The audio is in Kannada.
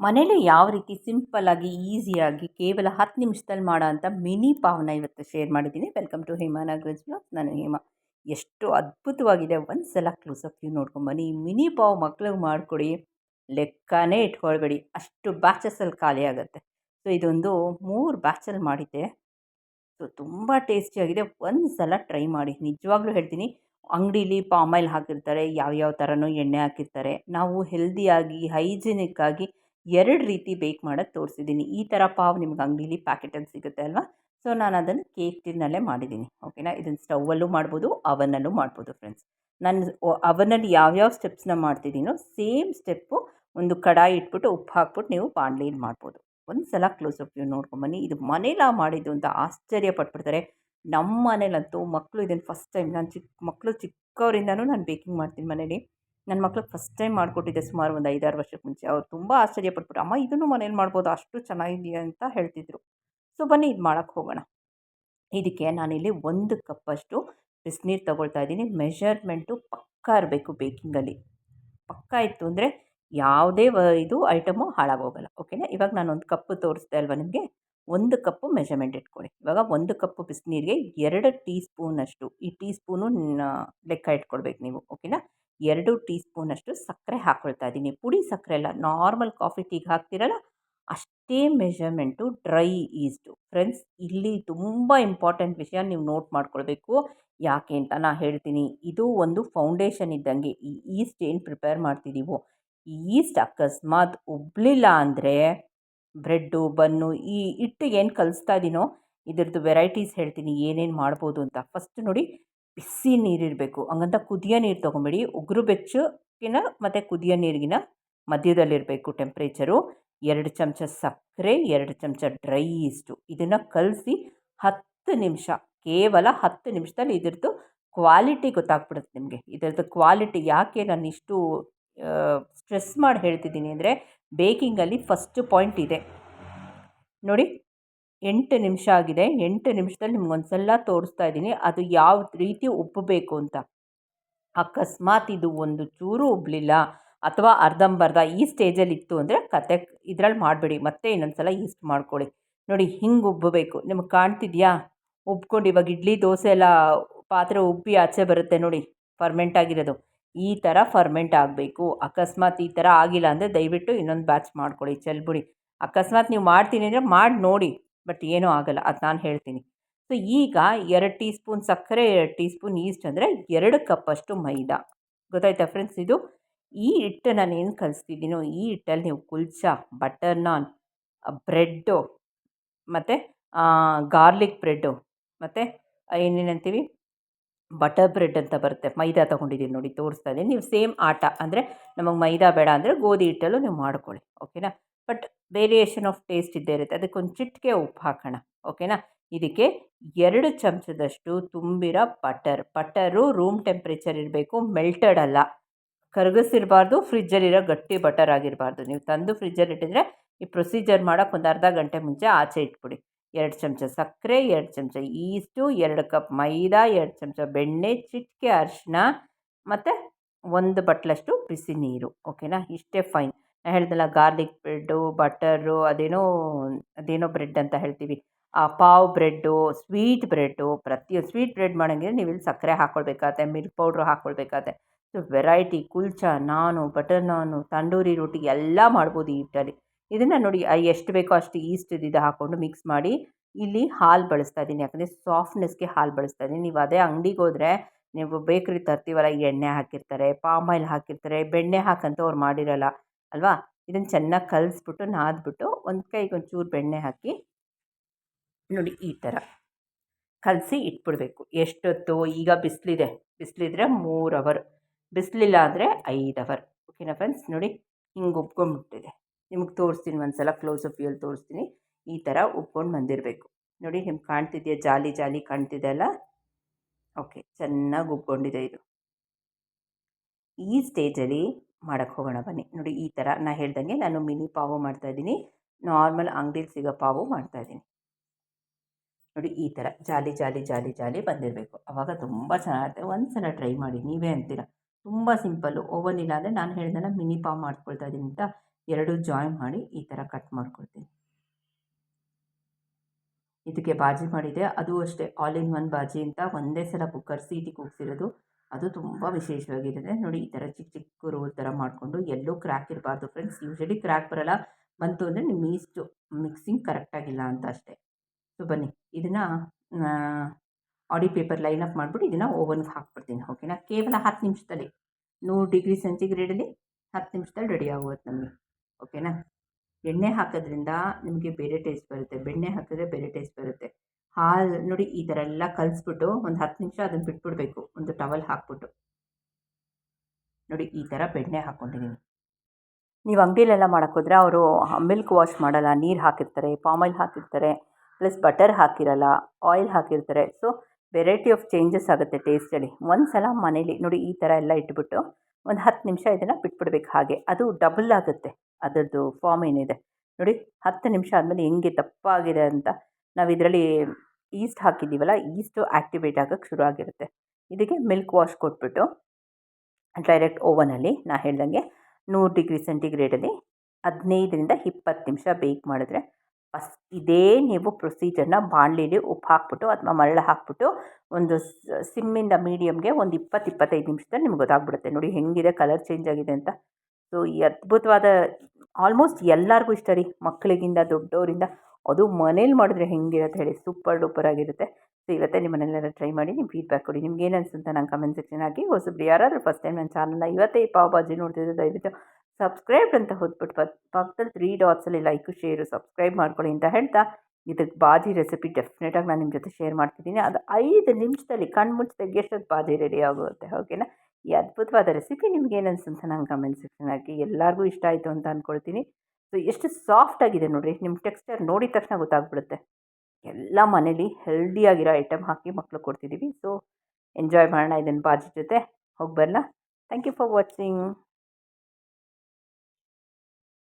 ಮನೇಲಿ ಯಾವ ರೀತಿ ಸಿಂಪಲ್ಲಾಗಿ ಈಸಿಯಾಗಿ ಕೇವಲ ಹತ್ತು ನಿಮಿಷದಲ್ಲಿ ಮಾಡೋ ಅಂಥ ಮಿನಿ ಪಾವ್ನ ಇವತ್ತು ಶೇರ್ ಮಾಡಿದ್ದೀನಿ. Welcome to Hema Nagaraj blog. ನಾನು ಹೇಮಾ. ಎಷ್ಟು ಅದ್ಭುತವಾಗಿದೆ. ಒಂದು ಸಲ ಕ್ಲೋಸಪ್ ವ್ಯೂ ನೋಡ್ಕೊಂಬನ್ನಿ ಮಿನಿ ಪಾವ್ ಮಕ್ಳಿಗೆ ಮಾಡಿಕೊಡಿ. ಲೆಕ್ಕನೇ ಇಟ್ಕೊಳ್ಬೇಡಿ ಅಷ್ಟು ಬ್ಯಾಚಸಲ್ಲಿ ಖಾಲಿ ಆಗುತ್ತೆ. ಸೊ ಇದೊಂದು ಮೂರು ಬ್ಯಾಚಲ್ಲಿ ಮಾಡಿದ್ದೆ. ಸೊ ತುಂಬ ಟೇಸ್ಟಿಯಾಗಿದೆ ಒಂದು ಸಲ ಟ್ರೈ ಮಾಡಿ. ನಿಜವಾಗ್ಲೂ ಹೇಳ್ತೀನಿ. ಅಂಗಡೀಲಿ ಪಾಮ್ ಆಯಿಲ್ ಹಾಕಿರ್ತಾರೆ. ಯಾವ್ಯಾವ ಥರನೂ ಎಣ್ಣೆ ಹಾಕಿರ್ತಾರೆ. ನಾವು ಹೆಲ್ದಿಯಾಗಿ ಹೈಜಿನಿಕ್ಕಾಗಿ ಎರಡು ರೀತಿ ಬೇಕ್ ಮಾಡೋದು ತೋರಿಸಿದ್ದೀನಿ. ಈ ಥರ ಪಾವ್ ನಿಮ್ಗೆ ಅಂಗಡೀಲಿ ಪ್ಯಾಕೆಟಲ್ಲಿ ಸಿಗುತ್ತೆ ಅಲ್ವಾ? ಸೊ ನಾನು ಅದನ್ನು ಕೇಕ್ ಟಿನ್ನಲ್ಲೇ ಮಾಡಿದ್ದೀನಿ. ಓಕೆನಾ ಇದನ್ನು ಸ್ಟೌವಲ್ಲೂ ಮಾಡ್ಬೋದು ಅವನ್ನಲ್ಲೂ ಮಾಡ್ಬೋದು ಫ್ರೆಂಡ್ಸ್ ನಾನು ಅವನಲ್ಲಿ ಯಾವ್ಯಾವ ಸ್ಟೆಪ್ಸ್ನ ಮಾಡ್ತಿದ್ದೀನೋ ಸೇಮ್ ಸ್ಟೆಪ್ಪು ಒಂದು ಕಡಾಯಿ ಇಟ್ಬಿಟ್ಟು ಉಪ್ಪು ಹಾಕ್ಬಿಟ್ಟು ನೀವು ಬಾಣಲಿಲಿ ಮಾಡ್ಬೋದು. ಒಂದು ಸಲ ಕ್ಲೋಸ್ ಅಪ್ ನೀವು ನೋಡ್ಕೊಂಬನ್ನಿ. ಇದು ಮನೇಲ ಮಾಡಿದ್ದು ಅಂತ ಆಶ್ಚರ್ಯ ಪಟ್ಬಿಡ್ತಾರೆ. ನಮ್ಮ ಮನೇಲಂತೂ ಮಕ್ಕಳು ಇದನ್ನು ಫಸ್ಟ್ ಟೈಮ್ ನಾನು ಚಿಕ್ಕ ಮಕ್ಕಳು ಚಿಕ್ಕವರಿಂದನೂ ನಾನು ಬೇಕಿಂಗ್ ಮಾಡ್ತೀನಿ ಮನೇಲಿ. ನನ್ನ ಮಕ್ಳಿಗೆ ಫಸ್ಟ್ ಟೈಮ್ ಮಾಡಿಕೊಟ್ಟಿದ್ದೆ ಸುಮಾರು ಒಂದು ಐದಾರು ವರ್ಷಕ್ಕೆ ಮುಂಚೆ. ಅವ್ರು ತುಂಬ ಆಶ್ಚರ್ಯಪಟ್ಬಿಟ್ಟು ಅಮ್ಮ, ಇದನ್ನು ಮನೇಲಿ ಮಾಡ್ಬೋದು, ಅಷ್ಟು ಚೆನ್ನಾಗಿದೆಯಾ ಅಂತ ಹೇಳ್ತಿದ್ರು. ಸೊ, ಬನ್ನಿ, ಇದು ಮಾಡೋಕ್ಕೆ ಹೋಗೋಣ. ಇದಕ್ಕೆ ನಾನಿಲ್ಲಿ ಒಂದು ಕಪ್ಪಷ್ಟು ಬಿಸಿನೀರು ತೊಗೊಳ್ತಾ ಇದ್ದೀನಿ. ಮೆಷರ್ಮೆಂಟು ಪಕ್ಕ ಇರಬೇಕು ಬೇಕಿಂಗಲ್ಲಿ ಪಕ್ಕಾ ಇತ್ತು ಅಂದರೆ ಯಾವುದೇ ಇದು ಐಟಮು ಹಾಳಾಗೋಗಲ್ಲ ಓಕೆನಾ ಇವಾಗ ನಾನು ಒಂದು ಕಪ್ಪು ತೋರಿಸ್ದೆ ಅಲ್ವಾ ನಿಮಗೆ? ಒಂದು ಕಪ್ಪು ಮೆಷರ್ಮೆಂಟ್ ಇಟ್ಕೊಳ್ಳಿ. ಇವಾಗ ಒಂದು ಕಪ್ಪು ಬಿಸಿನೀರಿಗೆ ಎರಡು ಟೀ ಸ್ಪೂನಷ್ಟು ಈ ಟೀ ಸ್ಪೂನು ಲೆಕ್ಕ ಇಟ್ಕೊಳ್ಬೇಕು ನೀವು ಓಕೆನಾ ಎರಡು ಟೀ ಸ್ಪೂನಷ್ಟು ಸಕ್ಕರೆ ಹಾಕ್ಕೊಳ್ತಾ ಇದ್ದೀನಿ. ಪುಡಿ ಸಕ್ಕರೆ ಅಲ್ಲ, ನಾರ್ಮಲ್ ಕಾಫಿ ಟೀಗೆ ಹಾಕ್ತಿರಲ್ಲ, ಅಷ್ಟೇ ಮೆಷರ್ಮೆಂಟು, ಡ್ರೈ ಈಸ್ಟು. ಫ್ರೆಂಡ್ಸ್, ಇಲ್ಲಿ ತುಂಬ ಇಂಪಾರ್ಟೆಂಟ್ ವಿಷಯ ನೀವು ನೋಟ್ ಮಾಡ್ಕೊಳ್ಬೇಕು. ಯಾಕೆ ಅಂತ ನಾನು ಹೇಳ್ತೀನಿ. ಇದು ಒಂದು ಫೌಂಡೇಶನ್ ಇದ್ದಂಗೆ. ಈ ಈಸ್ಟ್ ಏನು ಪ್ರಿಪೇರ್ ಮಾಡ್ತಿದ್ದೀವೋ ಈಸ್ಟ್ ಅಕಸ್ಮಾತ್ ಉಬ್ಲಿಲ್ಲ ಅಂದರೆ, ಬ್ರೆಡ್ಡು, ಬನ್ನು, ಈ ಹಿಟ್ಟಿಗೆ ಏನು ಕಲಿಸ್ತಾ ಇದ್ದೀನೋ ಇದ್ರದ್ದು ವೆರೈಟೀಸ್ ಹೇಳ್ತೀನಿ. ಏನೇನು ಮಾಡ್ಬೋದು ಅಂತ. ಫಸ್ಟ್ ನೋಡಿ ಬಿಸಿ ನೀರಿರಬೇಕು ಹಂಗಂತ ಕುದಿಯೋ ನೀರು ತೊಗೊಬೇಡಿ. ಉಗುರು ಬೆಚ್ಚಗಿನ ಮತ್ತು ಕುದಿಯೋ ನೀರಿಗಿನ ಮಧ್ಯದಲ್ಲಿರಬೇಕು ಟೆಂಪ್ರೇಚರು ಎರಡು ಚಮಚ ಸಕ್ಕರೆ, ಎರಡು ಚಮಚ ಡ್ರೈ ಈಸ್ಟು ಇದನ್ನು ಕಲಸಿ ಹತ್ತು ನಿಮಿಷ, ಕೇವಲ ಹತ್ತು ನಿಮಿಷದಲ್ಲಿ ಇದ್ರದ್ದು ಕ್ವಾಲಿಟಿ ಗೊತ್ತಾಗ್ಬಿಡುತ್ತೆ ನಿಮಗೆ. ಇದರದ್ದು ಕ್ವಾಲಿಟಿ ಯಾಕೆ ನಾನು ಇಷ್ಟು ಸ್ಟ್ರೆಸ್ ಮಾಡಿ ಹೇಳ್ತಿದ್ದೀನಿ ಅಂದರೆ ಬೇಕಿಂಗಲ್ಲಿ ಫಸ್ಟ್ ಪಾಯಿಂಟ್ ಇದೆ. ನೋಡಿ. ಎಂಟು ನಿಮಿಷ ಆಗಿದೆ. ಎಂಟು ನಿಮಿಷದಲ್ಲಿ ನಿಮ್ಗೊಂದು ಸಲ ತೋರಿಸ್ತಾ ಇದ್ದೀನಿ. ಅದು ಯಾವ ರೀತಿ ಉಬ್ಬಬೇಕು ಅಂತ. ಅಕಸ್ಮಾತ್ ಇದು ಒಂದು ಚೂರು ಉಬ್ಬಲಿಲ್ಲ ಅಥವಾ ಅರ್ಧಂಬರ್ಧ ಈ ಸ್ಟೇಜಲ್ಲಿ ಇತ್ತು ಅಂದರೆ ಕತೆ ಇದ್ರಲ್ಲಿ ಮಾಡಬೇಡಿ. ಮತ್ತೆ ಇನ್ನೊಂದು ಸಲ ಈಸ್ಟ್ ಮಾಡ್ಕೊಳ್ಳಿ. ನೋಡಿ, ಹಿಂಗೆ ಉಬ್ಬಬೇಕು. ನಿಮಗೆ ಕಾಣ್ತಿದೆಯಾ? ಉಬ್ಕೊಂಡು ಇವಾಗ ಇಡ್ಲಿ, ದೋಸೆ ಎಲ್ಲ ಪಾತ್ರೆ ಉಬ್ಬಿ ಆಚೆ ಬರುತ್ತೆ ನೋಡಿ ಫರ್ಮೆಂಟ್ ಆಗಿರೋದು. ಈ ಥರ ಫರ್ಮೆಂಟ್ ಆಗಬೇಕು. ಅಕಸ್ಮಾತ್ ಈ ಥರ ಆಗಿಲ್ಲ ಅಂದರೆ ದಯವಿಟ್ಟು ಇನ್ನೊಂದು ಬ್ಯಾಚ್ ಮಾಡ್ಕೊಳ್ಳಿ. ಚೆಲ್ಬಿಡಿ. ಅಕಸ್ಮಾತ್ ನೀವು ಮಾಡ್ತೀನಿ ಅಂದರೆ ಮಾಡಿ ನೋಡಿ. ಬಟ್ ಏನೂ ಆಗಲ್ಲ, ಅದು ನಾನು ಹೇಳ್ತೀನಿ. ಸೊ, ಈಗ ಎರಡು ಟೀ ಸ್ಪೂನ್ ಸಕ್ಕರೆ, ಎರಡು ಟೀ ಸ್ಪೂನ್ ಈಸ್ಟ್ ಅಂದರೆ ಎರಡು ಕಪ್ಪಷ್ಟು ಮೈದಾ. ಗೊತ್ತಾಯ್ತಾ ಫ್ರೆಂಡ್ಸ್ ಇದು? ಈ ಹಿಟ್ಟು ನಾನು ಏನು ಕಲಿಸ್ತಿದ್ದೀನೋ ಈ ಹಿಟ್ಟಲ್ಲಿ ನೀವು ಕುಲ್ಚ, ಬಟರ್ ನಾನ್ ಬ್ರೆಡ್ಡು, ಮತ್ತು ಗಾರ್ಲಿಕ್ ಬ್ರೆಡ್ಡು, ಮತ್ತು ಏನೇನಂತೀವಿ ಬಟರ್ ಬ್ರೆಡ್ ಅಂತ ಬರುತ್ತೆ. ಮೈದಾ ತೊಗೊಂಡಿದ್ದೀನಿ ನೋಡಿ, ತೋರಿಸ್ತಾ ಇದ್ದೀನಿ ನೀವು ಸೇಮ್ ಆಟ ಅಂದರೆ, ನಮಗೆ ಮೈದಾ ಬೇಡ ಅಂದರೆ ಗೋಧಿ ಹಿಟ್ಟಲ್ಲೂ ನೀವು ಮಾಡ್ಕೊಳ್ಳಿ, ಓಕೆನಾ? ಬಟ್ ವೇರಿಯೇಷನ್ ಆಫ್ ಟೇಸ್ಟ್ ಇದ್ದೇ ಇರುತ್ತೆ. ಅದಕ್ಕೊಂದು ಚಿಟಿಕೆ ಉಪ್ಪು ಹಾಕೋಣ. ಓಕೆನಾ ಇದಕ್ಕೆ ಎರಡು ಚಮಚದಷ್ಟು ತುಂಬಿರೋ ಬಟರ್ ಬಟರು ರೂಮ್ ಟೆಂಪ್ರೇಚರ್ ಇರಬೇಕು ಮೆಲ್ಟೆಡ್ ಅಲ್ಲ. ಕರಗಿಸಿರಬಾರ್ದು ಫ್ರಿಜ್ಜಲ್ಲಿರೋ ಗಟ್ಟಿ ಬಟರ್ ಆಗಿರಬಾರ್ದು. ನೀವು ತಂದು ಫ್ರಿಜ್ಜಲ್ಲಿ ಇಟ್ಟಿದ್ರೆ ಈ ಪ್ರೊಸೀಜರ್ ಮಾಡೋಕ್ಕೆ ಒಂದು ಅರ್ಧ ಗಂಟೆ ಮುಂಚೆ ಆಚೆ ಇಟ್ಬಿಡಿ. ಎರಡು ಚಮಚ ಸಕ್ಕರೆ, ಎರಡು ಚಮಚ ಈಸ್ಟು, ಎರಡು ಕಪ್ ಮೈದಾ, ಎರಡು ಚಮಚ ಬೆಣ್ಣೆ, ಚಿಟಿಕೆ ಅರಿಶಿನ ಮತ್ತು ಒಂದು ಬಟ್ಲಷ್ಟು ಬಿಸಿ ನೀರು. ಓಕೆನಾ ಇಷ್ಟೇ ಫೈನ್ ನಾನು ಹೇಳ್ದಲ್ಲ ಗಾರ್ಲಿಕ್ ಬ್ರೆಡ್ಡು, ಬಟರು, ಅದೇನೋ ಅದೇನೋ ಬ್ರೆಡ್ ಅಂತ ಹೇಳ್ತೀವಿ. ಆ ಪಾವ್ ಬ್ರೆಡ್ಡು, ಸ್ವೀಟ್ ಬ್ರೆಡ್ಡು, ಪ್ರತಿಯೊಂದು ಸ್ವೀಟ್ ಬ್ರೆಡ್ ಮಾಡೋಂಗಿದ್ರೆ ನೀವು ಇಲ್ಲಿ ಸಕ್ಕರೆ ಹಾಕ್ಕೊಳ್ಬೇಕಾಗತ್ತೆ milk powder ಹಾಕ್ಕೊಳ್ಬೇಕಾಗತ್ತೆ so variety, kulcha, naan, butter naan, tandoori ರೊಟ್ಟಿ ಎಲ್ಲ ಮಾಡ್ಬೋದು ಈ ಹಿಟ್ಟಲ್ಲಿ. ಇದನ್ನು ನೋಡಿ ಎಷ್ಟು ಬೇಕೋ ಅಷ್ಟು ಈಸ್ಟ್ ಇದು ಹಾಕ್ಕೊಂಡು ಮಿಕ್ಸ್ ಮಾಡಿ ಇಲ್ಲಿ ಹಾಲು ಬಳಸ್ತಾ ಇದ್ದೀನಿ ಯಾಕಂದರೆ ಸಾಫ್ಟ್ನೆಸ್ಗೆ ಹಾಲು ಬಳಸ್ತಾ ಇದ್ದೀನಿ ನೀವು ಅದೇ ಅಂಗಡಿಗೆ ಹೋದರೆ ನೀವು ಬೇಕ್ರಿ ತರ್ತೀವಲ್ಲ, ಎಣ್ಣೆ ಹಾಕಿರ್ತಾರೆ ಪಾಮ್ ಆಯಿಲ್ ಹಾಕಿರ್ತಾರೆ, ಬೆಣ್ಣೆ ಹಾಕಂತ ಅವ್ರು ಮಾಡಿರಲ್ಲ. ಅಲ್ವಾ? ಇದನ್ನು ಚೆನ್ನಾಗಿ ಕಲಿಸ್ಬಿಟ್ಟು, ನಾದ್ಬಿಟ್ಟು ಒಂದು ಕೈಗೆ ಒಂಚೂರು ಬೆಣ್ಣೆ ಹಾಕಿ, ನೋಡಿ ಈ ಥರ ಕಲಸಿ ಇಟ್ಬಿಡಬೇಕು. ಎಷ್ಟೊತ್ತು, ಈಗ ಬಿಸಿಲಿದೆ. ಬಿಸಿಲಿದ್ರೆ ಮೂರು ಅವರ್. ಬಿಸಿಲಿಲ್ಲ ಅಂದರೆ ಐದು ಅವರ್. ಓಕೆನಾ ಫ್ರೆಂಡ್ಸ್? ನೋಡಿ ಹಿಂಗೆ ಉಬ್ಕೊಂಡ್ಬಿಟ್ಟಿದೆ. ನಿಮಗೆ ತೋರಿಸ್ತೀನಿ ಒಂದು ಸಲ ಕ್ಲೋಸ್ ಅಪ್ ವ್ಯೂಲ್ ತೋರಿಸ್ತೀನಿ. ಈ ಥರ ಉಬ್ಕೊಂಡು ಬಂದಿರಬೇಕು. ನೋಡಿ ನಿಮ್ಗೆ ಕಾಣ್ತಿದೆಯಾ? ಜಾಲಿ ಜಾಲಿ ಕಾಣ್ತಿದೆ ಅಲ್ಲ? ಓಕೆ, ಚೆನ್ನಾಗಿ ಉಬ್ಕೊಂಡಿದೆ ಇದು. ಈ ಸ್ಟೇಜಲ್ಲಿ ಮಾಡೋಕ್ಕೆ ಹೋಗೋಣ ಬನ್ನಿ. ನೋಡಿ ಈ ಥರ ನಾನು ಹೇಳ್ದಂಗೆ ನಾನು ಮಿನಿ ಪಾವು ಮಾಡ್ತಾಯಿದ್ದೀನಿ ನಾರ್ಮಲ್ ಅಂಗಡಿಲಿ ಸಿಗೋ ಪಾವು ಮಾಡ್ತಾಯಿದ್ದೀನಿ ನೋಡಿ ಈ ಥರ ಜಾಲಿ ಜಾಲಿ ಜಾಲಿ ಜಾಲಿ ಬಂದಿರಬೇಕು. ಆವಾಗ ತುಂಬ ಚೆನ್ನಾಗಿರುತ್ತೆ ಒಂದು ಸಲ ಟ್ರೈ ಮಾಡಿ. ನೀವೇ ಅಂತೀರ? ತುಂಬ ಸಿಂಪಲ್ಲು. ಓವನ್ ಇಲ್ಲ ಅಂದರೆ ನಾನು ಹೇಳ್ದಲ್ಲ ಮಿನಿ ಪಾವ್ ಮಾಡ್ಕೊಳ್ತಾ ಇದ್ದೀನಿ ಅಂತ ಎರಡು ಜಾಯಿನ್ ಮಾಡಿ ಈ ಥರ ಕಟ್ ಮಾಡ್ಕೊಳ್ತೀನಿ. ಇದಕ್ಕೆ ಬಾಜಿ ಮಾಡಿದೆ. ಅದು ಅಷ್ಟೇ. ಆಲ್ ಇನ್ ಒನ್ ಬಾಜಿ ಅಂತ ಒಂದೇ ಸಲ ಕುಕ್ಕರ್ ಸೀಟಿ ಕೂಗಿಸಿರೋದು. ಅದು ತುಂಬ ವಿಶೇಷವಾಗಿರುತ್ತೆ. ನೋಡಿ, ಈ ಥರ ಚಿಕ್ಕ ಚಿಕ್ಕ ರೋಲ್ ಥರ ಮಾಡಿಕೊಂಡು ಎಲ್ಲೂ ಕ್ರ್ಯಾಕ್ ಇರಬಾರ್ದು ಫ್ರೆಂಡ್ಸ್ ಯೂಶಲಿ ಕ್ರ್ಯಾಕ್ ಬರೋಲ್ಲ. ಬಂತು ಅಂದರೆ ನಿಮ್ಮ ಈಸ್ಟು ಮಿಕ್ಸಿಂಗ್ ಕರೆಕ್ಟಾಗಿಲ್ಲ ಅಂತ ಅಷ್ಟೇ. ಸೊ ಬನ್ನಿ. ಇದನ್ನು ಆಡಿ ಪೇಪರ್ ಲೈನ್ ಅಪ್ ಮಾಡಿಬಿಟ್ಟು ಇದನ್ನು ಓವನ್ಗೆ ಹಾಕ್ಬಿಡ್ತೀನಿ. ಓಕೆನಾ ಕೇವಲ ಹತ್ತು ನಿಮಿಷದಲ್ಲಿ. ನೂರು ಡಿಗ್ರಿ ಸೆಂಟಿಗ್ರೇಡಲ್ಲಿ ಹತ್ತು ನಿಮಿಷದಲ್ಲಿ ರೆಡಿ ಆಗುತ್ತೆ ನಮಗೆ. ಓಕೆನಾ ಎಣ್ಣೆ ಹಾಕೋದ್ರಿಂದ ನಿಮಗೆ ಬೇರೆ ಟೇಸ್ಟ್ ಬರುತ್ತೆ. ಬೆಣ್ಣೆ ಹಾಕಿದ್ರೆ ಬೇರೆ ಟೇಸ್ಟ್ ಬರುತ್ತೆ. ಹಾಲು ನೋಡಿ ಈ ಥರ ಎಲ್ಲ ಕಲಿಸ್ಬಿಟ್ಟು ಒಂದು ಹತ್ತು ನಿಮಿಷ ಅದನ್ನು ಬಿಟ್ಬಿಡಬೇಕು. ಒಂದು ಟವಲ್ ಹಾಕ್ಬಿಟ್ಟು. ನೋಡಿ ಈ ಥರ ಬೆಣ್ಣೆ ಹಾಕ್ಕೊಂಡಿದ್ದೀನಿ ನೀವು ಅಂಗಡಿಲೆಲ್ಲ ಮಾಡೋಕ್ಕೋದ್ರೆ ಅವರು ಮಿಲ್ಕ್ ವಾಶ್ ಮಾಡಲ್ಲ, ನೀರು ಹಾಕಿರ್ತಾರೆ ಪಾಮಾಯಿಲ್ ಹಾಕಿರ್ತಾರೆ, ಪ್ಲಸ್ ಬಟರ್ ಹಾಕಿರಲ್ಲ, ಆಯಿಲ್ ಹಾಕಿರ್ತಾರೆ. ಸೊ, ವೆರೈಟಿ ಆಫ್ ಚೇಂಜಸ್ ಆಗುತ್ತೆ ಟೇಸ್ಟಲ್ಲಿ ಒಂದು ಸಲ ಮನೇಲಿ ನೋಡಿ ಈ ಥರ ಎಲ್ಲ ಇಟ್ಬಿಟ್ಟು ಒಂದು ಹತ್ತು ನಿಮಿಷ ಇದನ್ನು ಬಿಟ್ಬಿಡ್ಬೇಕು ಹಾಗೆ. ಅದು ಡಬಲ್ ಆಗುತ್ತೆ. ಅದರದ್ದು ಫಾರ್ಮ್ ಏನಿದೆ. ನೋಡಿ ಹತ್ತು ನಿಮಿಷ ಆದಮೇಲೆ ಹೆಂಗೆ ದಪ್ಪ ಆಗಿದೆ ಅಂತ ನಾವು ಇದರಲ್ಲಿ ಈಸ್ಟ್ ಹಾಕಿದ್ದೀವಲ್ಲ ಈಸ್ಟು ಆ್ಯಕ್ಟಿವೇಟ್ ಆಗೋಕ್ಕೆ ಶುರು ಆಗಿರುತ್ತೆ. ಇದಕ್ಕೆ ಮಿಲ್ಕ್ ವಾಶ್ ಕೊಟ್ಬಿಟ್ಟು ಡೈರೆಕ್ಟ್ ಓವನಲ್ಲಿ ನಾ ಹೇಳ್ದಂಗೆ ನೂರು ಡಿಗ್ರಿ ಸೆಂಟಿಗ್ರೇಡಲ್ಲಿ ಹದಿನೈದರಿಂದ ಇಪ್ಪತ್ತು ನಿಮಿಷ ಬೇಕ್ ಮಾಡಿದ್ರೆ, ಫಸ್ಟ್ ಇದೇ ನೀವು ಪ್ರೊಸೀಜರ್ನ ಬಾಣಲೀಲಿ ಉಪ್ಪು ಹಾಕ್ಬಿಟ್ಟು ಅಥವಾ ಮರಳ ಹಾಕ್ಬಿಟ್ಟು ಒಂದು ಸಿಮ್ಮಿಂದ ಮೀಡಿಯಮ್ಗೆ ಒಂದು ಇಪ್ಪತ್ತು, ಇಪ್ಪತ್ತೈದು ನಿಮಿಷದಲ್ಲಿ ನಿಮ್ಗೆ ಗೊತ್ತಾಗ್ಬಿಡುತ್ತೆ. ನೋಡಿ ಹೆಂಗಿದೆ ಕಲರ್ ಚೇಂಜ್ ಆಗಿದೆ ಅಂತ. ಸೊ ಈ ಅದ್ಭುತವಾದ ಆಲ್ಮೋಸ್ಟ್ ಎಲ್ಲರಿಗೂ ಇಷ್ಟ ರೀ, ಮಕ್ಕಳಿಗಿಂದ ದೊಡ್ಡವರಿಂದ ಅದು ಮನೇಲಿ ಮಾಡಿದ್ರೆ ಹೆಂಗಿರತ್ತೆ ಹೇಳಿ ಸೂಪರ್ ಡೂಪರ್ ಆಗಿರುತ್ತೆ. ಸೊ ಇವತ್ತೇ ನಿಮ್ಮ ಮನೇಲೆಲ್ಲ ಟ್ರೈ ಮಾಡಿ ನಿಮ್ಮ ಫೀಡ್ಬ್ಯಾಕ್ ಕೊಡಿ. ನಿಮ್ಗೆ ಏನು ಅನಿಸುತ್ತೆ ನಂಗೆ ಕಮೆಂಟ್ ಸೆಕ್ಷನ್ ಹಾಕಿ ಹೊಸಬ್ರು ಯಾರಾದರೂ ಫಸ್ಟ್ ಟೈಮ್ ನನ್ನ ಚಾನಲ್ನ ಇವತ್ತೇ ಈ ಪಾವ್ ಬಾಜಿ ನೋಡ್ತಿದ್ದೆ ದಯವಿಟ್ಟು ಸಬ್ಸ್ಕ್ರೈಬ್ ಅಂತ ಹೊದ್ಬಿಟ್ಟು ಪಕ್ಕದಲ್ಲಿ ತ್ರೀ ಡಾಟ್ಸಲ್ಲಿ ಲೈಕು ಶೇರು ಸಬ್ಸ್ಕ್ರೈಬ್ ಮಾಡ್ಕೊಳ್ಳಿ ಅಂತ ಹೇಳ್ತಾ ಇದಕ್ಕೆ ಬಾಜಿ ರೆಸಿಪಿ ಡೆಫಿನೆಟಾಗಿ ನಾನು ನಿಮ್ಮ ಜೊತೆ ಶೇರ್ ಮಾಡ್ತಿದ್ದೀನಿ. ಅದು ಐದು ನಿಮಿಷದಲ್ಲಿ ಕಣ್ಣು ಮುಚ್ಚಿ ತೆಗೆಯೋಷ್ಟೊತ್ತು ಬಾಜಿ ರೆಡಿ ಆಗುತ್ತೆ. ಓಕೆನಾ ಈ ಅದ್ಭುತವಾದ ರೆಸಿಪಿ ನಿಮ್ಗೆ ಏನು ಅನ್ಸುತ್ತೆ ನಂಗೆ ಕಮೆಂಟ್ ಸೆಕ್ಷನ್ ಹಾಕಿ. ಎಲ್ಲರಿಗೂ ಇಷ್ಟ ಆಯಿತು ಅಂತ ಅಂದ್ಕೊಳ್ತೀನಿ ಸೊ, ಎಷ್ಟು ಸಾಫ್ಟ್ ಆಗಿದೆ ನೋಡಿರಿ. ನಿಮ್ಮ ಟೆಕ್ಸ್ಚರ್ ನೋಡಿದ ತಕ್ಷಣ ಗೊತ್ತಾಗ್ಬಿಡುತ್ತೆ. ಎಲ್ಲ ಮನೇಲಿ ಹೆಲ್ದಿಯಾಗಿರೋ ಐಟಮ್ ಹಾಕಿ ಮಕ್ಕಳು ಕೊಡ್ತಿದ್ದೀವಿ ಸೊ ಎಂಜಾಯ್ ಮಾಡೋಣ ಇದನ್ನು ಬಾಜಿ ಜೊತೆ. ಹೋಗಿ ಬರಲ್ಲ ಥ್ಯಾಂಕ್ ಯು ಫಾರ್ ವಾಚಿಂಗ್